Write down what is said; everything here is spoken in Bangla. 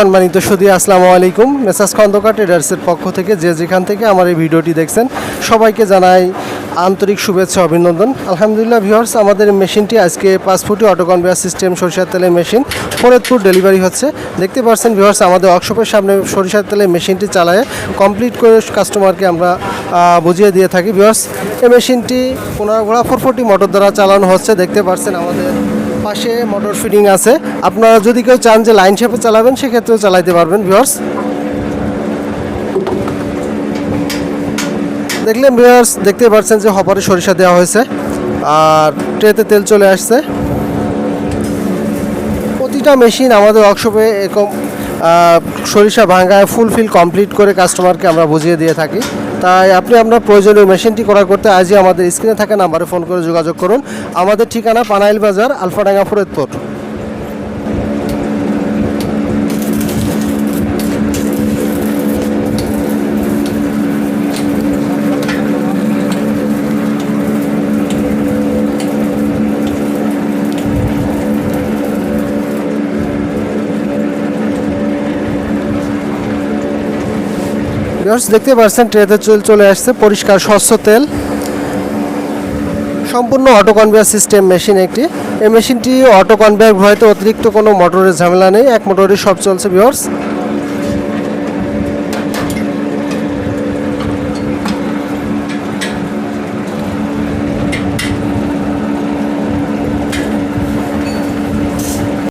সম্মানিত সুদী, আসসালামু আলাইকুম। মেসাজ খন্দকার ট্রেডার্সের পক্ষ থেকে যে যেখান থেকে আমার এই ভিডিওটি দেখছেন, সবাইকে জানাই আন্তরিক শুভেচ্ছা, অভিনন্দন। আলহামদুলিল্লাহ ভিউয়ার্স, আমাদের মেশিনটি আজকে পাঁচ ফুটি অটো সিস্টেম, সরিষার তেলের মেশিন, ফরিদপুর ডেলিভারি হচ্ছে। দেখতে পাচ্ছেন ভিউয়ার্স, আমাদের ওয়ার্কশপের সামনে সরিষার তেলের মেশিনটি চালায়, কমপ্লিট করে কাস্টমারকে আমরা বুঝিয়ে দিয়ে থাকি। ভিউয়ার্স, এই মেশিনটি পনেরো ঘোড়া, ফোর মোটর দ্বারা চালানো হচ্ছে। দেখতে পাচ্ছেন আমাদের পাশে মোটর ফিটিং আছে। আপনারা যদি কেউ চান যে লাইন শেপে চালাবেন, সেক্ষেত্রেও চালাইতে পারবেন ভিওর্স দেখলেন ভিওর্স দেখতে পাচ্ছেন যে হপারে সরিষা দেওয়া হয়েছে, আর ট্রেতে তেল চলে আসছে। প্রতিটা মেশিন আমাদের ওয়ার্কশপে এরকম সরিষা ভাঙায় ফুলফিল কমপ্লিট করে কাস্টমারকে আমরা বুঝিয়ে দিয়ে থাকি। তাই আপনি আপনার প্রয়োজনীয় মেশিনটি করা করতে আজই আমাদের স্ক্রিনে থাকা নাম্বারে ফোন করে যোগাযোগ করুন। আমাদের ঠিকানা পানাইল বাজার, আলফাডাঙ্গা, ফরিদপুর। দেখতে পাচ্ছেন ট্রেতে চল আসছে পরিষ্কার স্বচ্ছ তেল। সম্পূর্ণ অটো কনভেয়ার সিস্টেম মেশিন একটি। এই মেশিনটি অটো কনভেয়ার ভয়তে অতিরিক্ত কোনো মোটরের ঝামেলা নেই, এক মোটরই সব চলছে ভিউয়ার্স